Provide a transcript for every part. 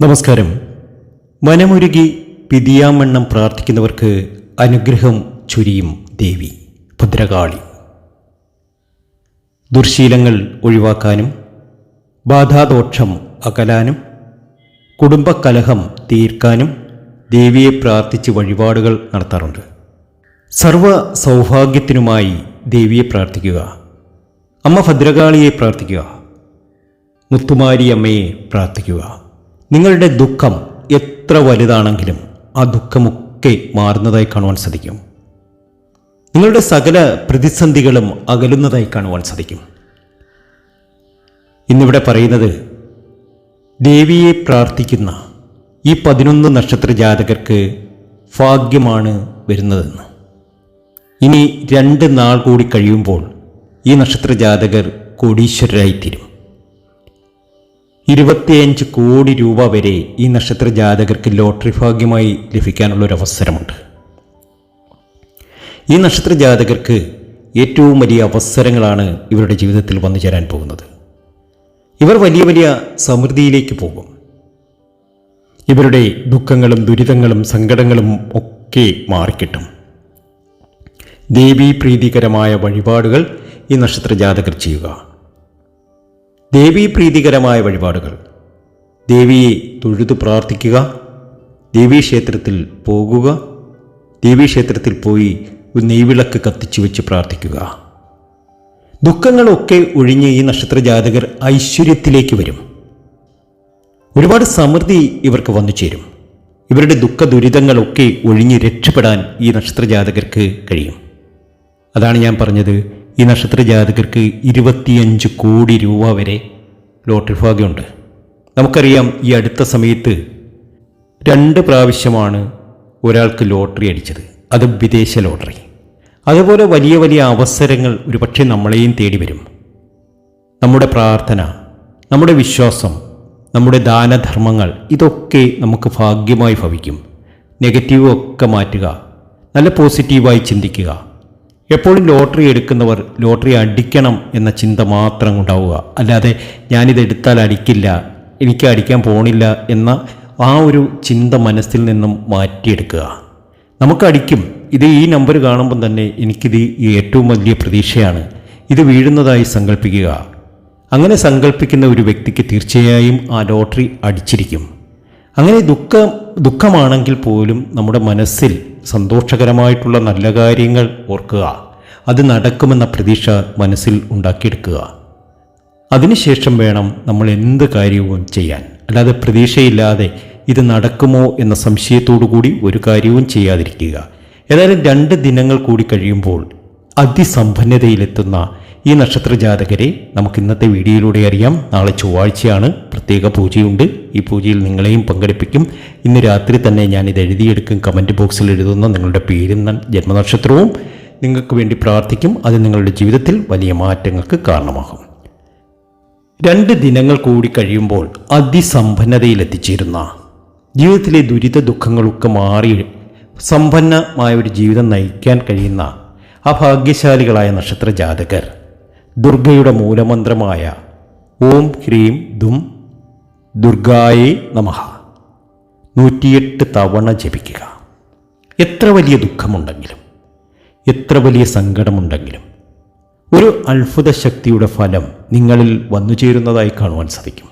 നമസ്കാരം. മനമുരുകി പിതിയാമണ്ണം പ്രാർത്ഥിക്കുന്നവർക്ക് അനുഗ്രഹം ചുരിയും ദേവി ഭദ്രകാളി. ദുർശീലങ്ങൾ ഒഴിവാക്കാനും ബാധാദോഷം അകലാനും കുടുംബകലഹം തീർക്കാനും ദേവിയെ പ്രാർത്ഥിച്ച് വഴിപാടുകൾ നടത്താറുണ്ട്. സർവ സൗഭാഗ്യത്തിനുമായി ദേവിയെ പ്രാർത്ഥിക്കുക. അമ്മ ഭദ്രകാളിയെ പ്രാർത്ഥിക്കുക. മുത്തുമാരി അമ്മയെ പ്രാർത്ഥിക്കുക. നിങ്ങളുടെ ദുഃഖം എത്ര വലുതാണെങ്കിലും ആ ദുഃഖമൊക്കെ മാറുന്നതായി കാണുവാൻ സാധിക്കും. നിങ്ങളുടെ സകല പ്രതിസന്ധികളും അകലുന്നതായി കാണുവാൻ സാധിക്കും. ഇന്നിവിടെ പറയുന്നത് ദേവിയെ പ്രാർത്ഥിക്കുന്ന ഈ പതിനൊന്ന് നക്ഷത്ര ജാതകർക്ക് ഭാഗ്യമാണ് വരുന്നതെന്ന്. ഇനി രണ്ട് നാൾ കൂടി കഴിയുമ്പോൾ ഈ നക്ഷത്ര ജാതകർ കോടീശ്വരരായിത്തീരും. ഇരുപത്തിയഞ്ച് കോടി രൂപ വരെ ഈ നക്ഷത്ര ജാതകർക്ക് ലോട്ടറി ഭാഗ്യമായി ലഭിക്കാനുള്ള ഒരു അവസരമുണ്ട് ഈ നക്ഷത്ര ജാതകർക്ക് ഏറ്റവും വലിയ അവസരങ്ങളാണ് ഇവരുടെ ജീവിതത്തിൽ വന്നു ചേരാൻ പോകുന്നത്. ഇവർ വലിയ വലിയ സമൃദ്ധിയിലേക്ക് പോകും. ഇവരുടെ ദുഃഖങ്ങളും ദുരിതങ്ങളും സങ്കടങ്ങളും ഒക്കെ മാറിക്കിട്ടും. ദേവീപ്രീതികരമായ വഴിപാടുകൾ ഈ നക്ഷത്ര ജാതകർ ചെയ്യുക. ദേവീപ്രീതികരമായ വഴിപാടുകൾ. ദേവിയെ തൊഴുതു പ്രാർത്ഥിക്കുക. ദേവീക്ഷേത്രത്തിൽ പോകുക. ദേവീക്ഷേത്രത്തിൽ പോയി ഒരു നെയ്വിളക്ക് കത്തിച്ചു വെച്ച് പ്രാർത്ഥിക്കുക. ദുഃഖങ്ങളൊക്കെ ഒഴിഞ്ഞ് ഈ നക്ഷത്ര ജാതകർ ഐശ്വര്യത്തിലേക്ക് വരും. ഒരുപാട് സമൃദ്ധി ഇവർക്ക് വന്നു ചേരും. ഇവരുടെ ദുഃഖ ദുരിതങ്ങളൊക്കെ ഒഴിഞ്ഞ് രക്ഷപ്പെടാൻ ഈ നക്ഷത്ര ജാതകർക്ക് കഴിയും. അതാണ് ഞാൻ പറഞ്ഞത്. ഈ നക്ഷത്ര ജാതകർക്ക് ഇരുപത്തിയഞ്ച് കോടി രൂപ വരെ ലോട്ടറി ഭാഗ്യമുണ്ട്. നമുക്കറിയാം ഈ അടുത്ത സമയത്ത് രണ്ട് പ്രാവശ്യമാണ് ഒരാൾക്ക് ലോട്ടറി അടിച്ചത്. അത് വിദേശ ലോട്ടറി. അതുപോലെ വലിയ വലിയ അവസരങ്ങൾ ഒരുപക്ഷെ നമ്മളെയും തേടി വരും. നമ്മുടെ പ്രാർത്ഥന നമ്മുടെ വിശ്വാസം നമ്മുടെ ദാനധർമ്മങ്ങൾ ഇതൊക്കെ നമുക്ക് ഭാഗ്യമായി ഭവിക്കും. നെഗറ്റീവ് ഒക്കെ മാറ്റുക നല്ല പോസിറ്റീവായി ചിന്തിക്കുക. എപ്പോഴും ലോട്ടറി എടുക്കുന്നവർ ലോട്ടറി അടിക്കണം എന്ന ചിന്ത മാത്രം ഉണ്ടാവുക. അല്ലാതെ ഞാനിത് എടുത്താൽ അടിക്കില്ല എനിക്ക് അടിക്കാൻ പോണില്ല എന്ന ആ ഒരു ചിന്ത മനസ്സിൽ നിന്നും മാറ്റിയെടുക്കുക. നമുക്ക് അടിക്കും. ഇത് ഈ നമ്പർ കാണുമ്പം തന്നെ എനിക്കിത് ഏറ്റവും വലിയ പ്രതീക്ഷയാണ്. ഇത് വീഴുന്നതായി സങ്കല്പിക്കുക അങ്ങനെ സങ്കല്പിക്കുന്ന ഒരു വ്യക്തിക്ക് തീർച്ചയായും ആ ലോട്ടറി അടിച്ചിരിക്കും. അങ്ങനെ ദുഃഖം ദുഃഖമാണെങ്കിൽ പോലും നമ്മുടെ മനസ്സിൽ സന്തോഷകരമായിട്ടുള്ള നല്ല കാര്യങ്ങൾ ഓർക്കുക. അത് നടക്കുമെന്ന പ്രതീക്ഷ മനസ്സിൽ ഉണ്ടാക്കിയെടുക്കുക. അതിനുശേഷം വേണം നമ്മൾ എന്ത് കാര്യവും ചെയ്യാൻ. അല്ലാതെ പ്രതീക്ഷയില്ലാതെ ഇത് നടക്കുമോ എന്ന സംശയത്തോടു കൂടി ഒരു കാര്യവും ചെയ്യാതിരിക്കുക. ഏതായാലും രണ്ട് ദിനങ്ങൾ കൂടി കഴിയുമ്പോൾ അതിസമ്പന്നതയിലെത്തുന്ന ഈ നക്ഷത്ര ജാതകരെ നമുക്ക് ഇന്നത്തെ വീഡിയോയിലൂടെ അറിയാം. നാളെ ചൊവ്വാഴ്ചയാണ് പ്രത്യേക പൂജയുണ്ട്. ഈ പൂജയിൽ നിങ്ങളെയും പങ്കെടുപ്പിക്കും. ഇന്ന് രാത്രി തന്നെ ഞാൻ ഇത് എഴുതിയെടുക്കും. കമന്റ് ബോക്സിൽ എഴുതുന്ന നിങ്ങളുടെ പേരും ജന്മനക്ഷത്രവും നിങ്ങൾക്ക് വേണ്ടി പ്രാർത്ഥിക്കും. അത് നിങ്ങളുടെ ജീവിതത്തിൽ വലിയ മാറ്റങ്ങൾക്ക് കാരണമാകും. രണ്ട് ദിനങ്ങൾ കൂടി കഴിയുമ്പോൾ അതിസമ്പന്നതയിലെത്തിച്ചേരുന്ന ജീവിതത്തിലെ ദുരിത ദുഃഖങ്ങളൊക്കെ മാറി സമ്പന്നമായ ഒരു ജീവിതം നയിക്കാൻ കഴിയുന്ന അഭാഗ്യശാലികളായ നക്ഷത്ര ജാതകർ ദുർഗയുടെ മൂലമന്ത്രമായ ഓം ഹ്രീം ദും ദുർഗായേ നമഹ നൂറ്റിയെട്ട് തവണ ജപിക്കുക. എത്ര വലിയ ദുഃഖമുണ്ടെങ്കിലും എത്ര വലിയ സങ്കടമുണ്ടെങ്കിലും ഒരു അത്ഭുത ശക്തിയുടെ ഫലം നിങ്ങളിൽ വന്നു ചേരുന്നതായി കാണുവാൻ സാധിക്കും.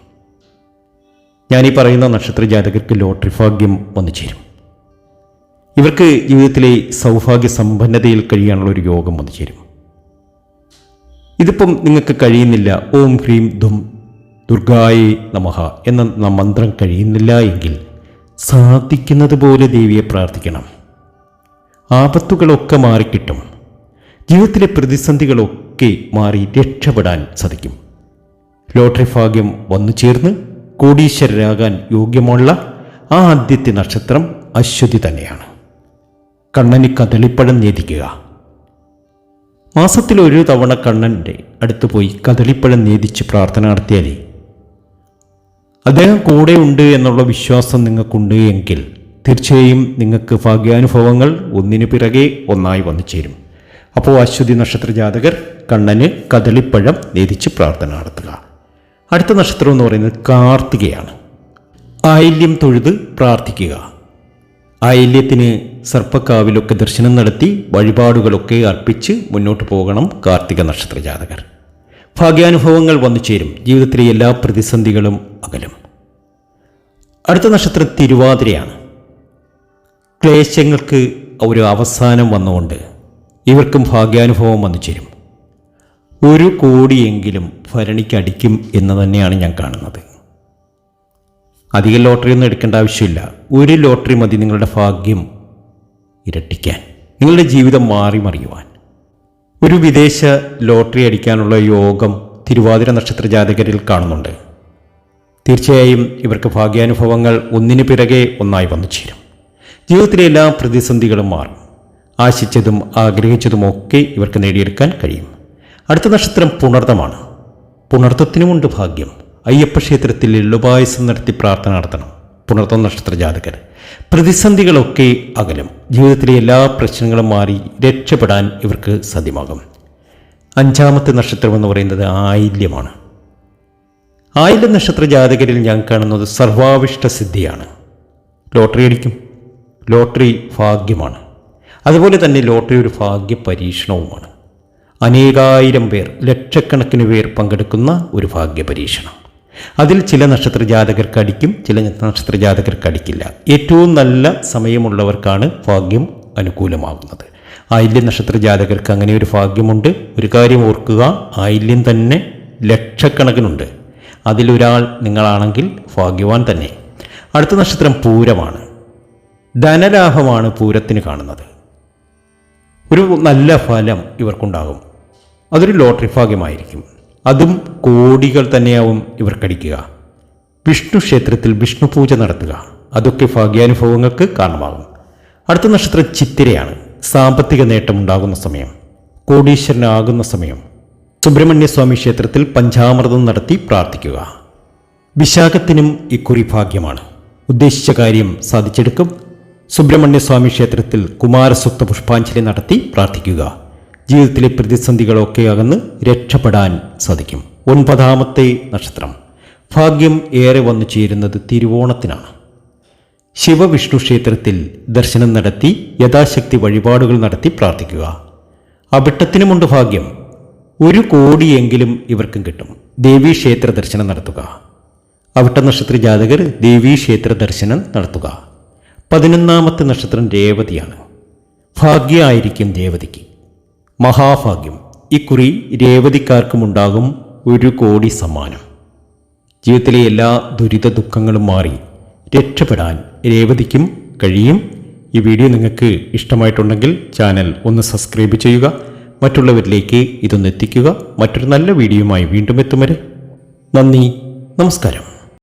ഞാനീ പറയുന്ന നക്ഷത്ര ജാതകർക്ക് ലോട്ടറി ഭാഗ്യം വന്നു ചേരും. ഇവർക്ക് ജീവിതത്തിലെ സൗഭാഗ്യ സമ്പന്നതയിൽ കഴിയാനുള്ള ഒരു യോഗം വന്നു ചേരും. ഇതിപ്പം നിങ്ങൾക്ക് കഴിയുന്നില്ല. ഓം ഹ്രീം ധും ദുർഗായേ നമഹ എന്ന മന്ത്രം കഴിയുന്നില്ല എങ്കിൽ സാധിക്കുന്നത് പോലെ ദേവിയെ പ്രാർത്ഥിക്കണം. ആപത്തുകളൊക്കെ മാറിക്കിട്ടും. ജീവിതത്തിലെ പ്രതിസന്ധികളൊക്കെ മാറി രക്ഷപ്പെടാൻ സാധിക്കും. ലോട്ടറി ഭാഗ്യം വന്നു ചേർന്ന് കോടീശ്വരരാകാൻ യോഗ്യമുള്ള ആ ആദ്യത്തെ നക്ഷത്രം അശ്വതി തന്നെയാണ്. കണ്ണന് കദളിപ്പഴം നേദിക്കുക. മാസത്തിൽ ഒരു തവണ കണ്ണന്റെ അടുത്ത് പോയി കദളിപ്പഴം നേദിച്ച് പ്രാർത്ഥന നടത്തിയാലേ? അദ്ദേഹം കൂടെ ഉണ്ട് എന്നുള്ള വിശ്വാസം നിങ്ങൾക്കുണ്ട് എങ്കിൽ തീർച്ചയായും നിങ്ങൾക്ക് ഭാഗ്യാനുഭവങ്ങൾ ഒന്നിനു പിറകെ ഒന്നായി വന്നു ചേരും. അപ്പോൾ അശ്വതി നക്ഷത്ര ജാതകർ കണ്ണന് കദളിപ്പഴം നേദിച്ച് പ്രാർത്ഥന നടത്തുക. അടുത്ത നക്ഷത്രം എന്ന് പറയുന്നത് കാർത്തികയാണ്. ആയില്യം തൊഴുത് പ്രാർത്ഥിക്കുക. ആയില്യത്തിന് സർപ്പക്കാവിലൊക്കെ ദർശനം നടത്തി വഴിപാടുകളൊക്കെ അർപ്പിച്ച് മുന്നോട്ട് പോകണം കാർത്തിക നക്ഷത്ര ജാതകർ. ഭാഗ്യാനുഭവങ്ങൾ വന്നു ചേരും. ജീവിതത്തിലെ എല്ലാ പ്രതിസന്ധികളും അകലും. അടുത്ത നക്ഷത്രം തിരുവാതിരയാണ്. ക്ലേശങ്ങൾക്ക് ഒരു അവസാനം വന്നുകൊണ്ട് ഇവർക്കും ഭാഗ്യാനുഭവം വന്നു ചേരും. ഒരു കോടിയെങ്കിലും ഭരണിക്കടിക്കും എന്ന് തന്നെയാണ് ഞാൻ കാണുന്നത്. അധികം ലോട്ടറി ഒന്നും എടുക്കേണ്ട ആവശ്യമില്ല. ഒരു ലോട്ടറി മതി നിങ്ങളുടെ ഭാഗ്യം. ഇരട്ടിക്കാൻ നിങ്ങളുടെ ജീവിതം മാറി മറിയുവാൻ. ഒരു വിദേശ ലോട്ടറി അടിക്കാനുള്ള യോഗം തിരുവാതിര നക്ഷത്ര ജാതകരിൽ കാണുന്നുണ്ട്. തീർച്ചയായും ഇവർക്ക് ഭാഗ്യാനുഭവങ്ങൾ ഒന്നിനു പിറകെ ഒന്നായി വന്നു ചേരും. ജീവിതത്തിലെ എല്ലാ പ്രതിസന്ധികളും മാറും. ആശിച്ചതും ആഗ്രഹിച്ചതുമൊക്കെ ഇവർക്ക് നേടിയെടുക്കാൻ കഴിയും. അടുത്ത നക്ഷത്രം പുണർത്തമാണ് പുണർത്തത്തിനുമുണ്ട് ഭാഗ്യം. അയ്യപ്പ ക്ഷേത്രത്തിൽ എള്ളുപായസം നടത്തി പ്രാർത്ഥന നടത്തണം. പുണർത്തം നക്ഷത്ര ജാതകർ. പ്രതിസന്ധികളൊക്കെ അകലും. ജീവിതത്തിലെ എല്ലാ പ്രശ്നങ്ങളും മാറി രക്ഷപ്പെടാൻ ഇവർക്ക് സാധ്യമാകും. അഞ്ചാമത്തെ നക്ഷത്രം എന്ന് പറയുന്നത് ആയില്യമാണ്. ആയില്യ നക്ഷത്ര ജാതകരിൽ ഞാൻ കാണുന്നത് സർവാവിഷ്ട സിദ്ധിയാണ്. ലോട്ടറി അടിക്കും. ലോട്ടറി ഭാഗ്യമാണ്. അതുപോലെ തന്നെ ലോട്ടറി ഒരു ഭാഗ്യ പരീക്ഷണവുമാണ്. അനേകായിരം പേർ ലക്ഷക്കണക്കിന് പേർ പങ്കെടുക്കുന്ന ഒരു ഭാഗ്യ പരീക്ഷണം. അതിൽ ചില നക്ഷത്ര ജാതകർക്ക് അടിക്കും ചില നക്ഷത്ര ജാതകർക്ക് അടിക്കില്ല ഏറ്റവും നല്ല സമയമുള്ളവർക്കാണ് ഭാഗ്യം അനുകൂലമാകുന്നത് ആയില്യം നക്ഷത്ര ജാതകർക്ക് അങ്ങനെ ഒരു ഭാഗ്യമുണ്ട്. ഒരു കാര്യം ഓർക്കുക ആയില്യം തന്നെ ലക്ഷക്കണക്കിനുണ്ട്. അതിലൊരാൾ നിങ്ങളാണെങ്കിൽ ഭാഗ്യവാൻ തന്നെ. അടുത്ത നക്ഷത്രം പൂരമാണ്. ധനലാഭമാണ് പൂരത്തിന് കാണുന്നത്. ഒരു നല്ല ഫലം ഇവർക്കുണ്ടാകും. അതൊരു ലോട്ടറി ഭാഗ്യമായിരിക്കും. അതും കോടികൾ തന്നെയാവും ഇവർക്കടിക്കുക. വിഷ്ണു ക്ഷേത്രത്തിൽ വിഷ്ണു പൂജ നടത്തുക. അതൊക്കെ ഭാഗ്യാനുഭവങ്ങൾക്ക് കാരണമാകും. അടുത്ത നക്ഷത്രം ചിത്തിരയാണ്. സാമ്പത്തിക നേട്ടമുണ്ടാകുന്ന സമയം. കോടീശ്വരനാകുന്ന സമയം. സുബ്രഹ്മണ്യസ്വാമി ക്ഷേത്രത്തിൽ പഞ്ചാമൃതം നടത്തി പ്രാർത്ഥിക്കുക. വിശാഖത്തിനും ഇക്കുറി ഭാഗ്യമാണ്. ഉദ്ദേശിച്ച കാര്യം സാധിച്ചെടുക്കും. സുബ്രഹ്മണ്യസ്വാമി ക്ഷേത്രത്തിൽ കുമാരസുക്ത പുഷ്പാഞ്ജലി നടത്തി പ്രാർത്ഥിക്കുക. ജീവിതത്തിലെ പ്രതിസന്ധികളൊക്കെ അകന്ന് രക്ഷപ്പെടാൻ സാധിക്കും. ഒൻപതാമത്തെ നക്ഷത്രം. ഭാഗ്യം ഏറെ വന്നു ചേരുന്നത് തിരുവോണത്തിനാണ്. ശിവവിഷ്ണു ക്ഷേത്രത്തിൽ ദർശനം നടത്തി യഥാശക്തി വഴിപാടുകൾ നടത്തി പ്രാർത്ഥിക്കുക. അവിട്ടത്തിനുമുണ്ട് ഭാഗ്യം. ഒരു കോടിയെങ്കിലും ഇവർക്കും കിട്ടും. ദേവീ ക്ഷേത്ര ദർശനം നടത്തുക. അവിട്ട നക്ഷത്ര ജാതകർ ദേവീ ക്ഷേത്ര ദർശനം നടത്തുക. പതിനൊന്നാമത്തെ നക്ഷത്രം രേവതിയാണ്. ഭാഗ്യമായിരിക്കും രേവതിക്ക്. മഹാഭാഗ്യം. ഇക്കുറി രേവതിക്കാർക്കും ഉണ്ടാകും ഒരു കോടി സമ്മാനം. ജീവിതത്തിലെ എല്ലാ ദുരിത ദുഃഖങ്ങളും മാറി രക്ഷപ്പെടാൻ രേവതിക്കും കഴിയും. ഈ വീഡിയോ നിങ്ങൾക്ക് ഇഷ്ടമായിട്ടുണ്ടെങ്കിൽ ചാനൽ ഒന്ന് സബ്സ്ക്രൈബ് ചെയ്യുക. മറ്റുള്ളവരിലേക്ക് ഇതൊന്ന് എത്തിക്കുക. മറ്റൊരു നല്ല വീഡിയോയുമായി വീണ്ടും എത്തും വരെ. നന്ദി. നമസ്കാരം.